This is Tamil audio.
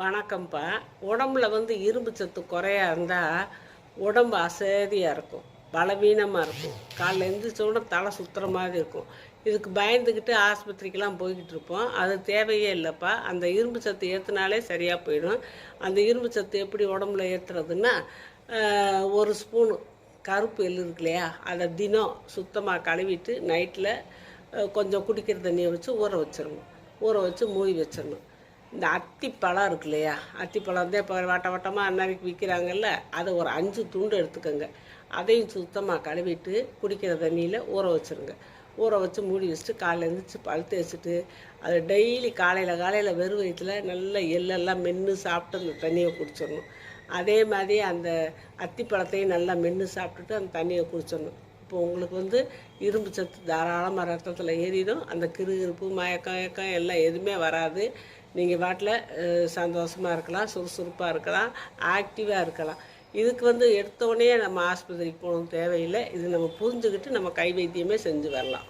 வணக்கம்ப்பா. உடம்புல வந்து இரும்பு சத்து குறையா இருந்தால் உடம்பு அசதியாக இருக்கும். பலவீனமாக இருக்கும். காலைல எழுந்திரிச்சோட தலை சுற்றுற மாதிரி இருக்கும். இதுக்கு பயந்துக்கிட்டு ஆஸ்பத்திரிக்கெலாம் போய்கிட்டு இருப்போம். அது தேவையே இல்லைப்பா. அந்த இரும்பு சத்து ஏற்றுனாலே சரியாக போயிடும். அந்த இரும்பு சத்து எப்படி உடம்புல ஏற்றுறதுன்னா ஒரு ஸ்பூனு கருப்பு எள்ளு இருக்கு இல்லையா? அதை தினம் சுத்தமாக கழுவிட்டு நைட்டில் கொஞ்சம் குடிக்கிற தண்ணியை வச்சு ஊற வச்சிடணும் ஊற வச்சு மூடி வச்சிடணும் இந்த அத்திப்பழம் இருக்கு இல்லையா அத்திப்பழம் வந்து இப்போ வட்ட வட்டமாக அன்னைக்கு விற்கிறாங்கல்ல அதை ஒரு அஞ்சு துண்டு எடுத்துக்கோங்க. அதையும் சுத்தமாக கழுவிட்டு குடிக்கிற தண்ணியில் ஊற வச்சிருங்க. ஊற வச்சு மூடி வச்சுட்டு காலையில் எழுந்திரிச்சு பல் தேய்ச்சிட்டு அதை டெய்லி காலையில் காலையில் வெறும் வயிற்றுல நல்ல எள்ளெல்லாம் மென்று சாப்பிட்டு அந்த தண்ணியை குடிச்சிடணும். அதே மாதிரி அந்த அத்திப்பழத்தையும் நல்லா மென்று சாப்பிட்டுட்டு அந்த தண்ணியை குடிச்சிடணும். இப்போ உங்களுக்கு வந்து இரும்பு சத்து தாராளமாக ரத்தத்தில் ஏறிடும். அந்த கிருகிருப்பு மயக்கம் ஏக்கம் எல்லாம் எதுவுமே வராது. நீங்கள் பாட்டில் சந்தோஷமாக இருக்கலாம் சுறுசுறுப்பாக இருக்கலாம் ஆக்டிவாக இருக்கலாம். இதுக்கு வந்து எடுத்தோடனே நம்ம ஆஸ்பத்திரிக்கு போகணும் தேவையில்லை. இது நம்ம புரிஞ்சுக்கிட்டு நம்ம கை வைத்தியமே செஞ்சு வரலாம்.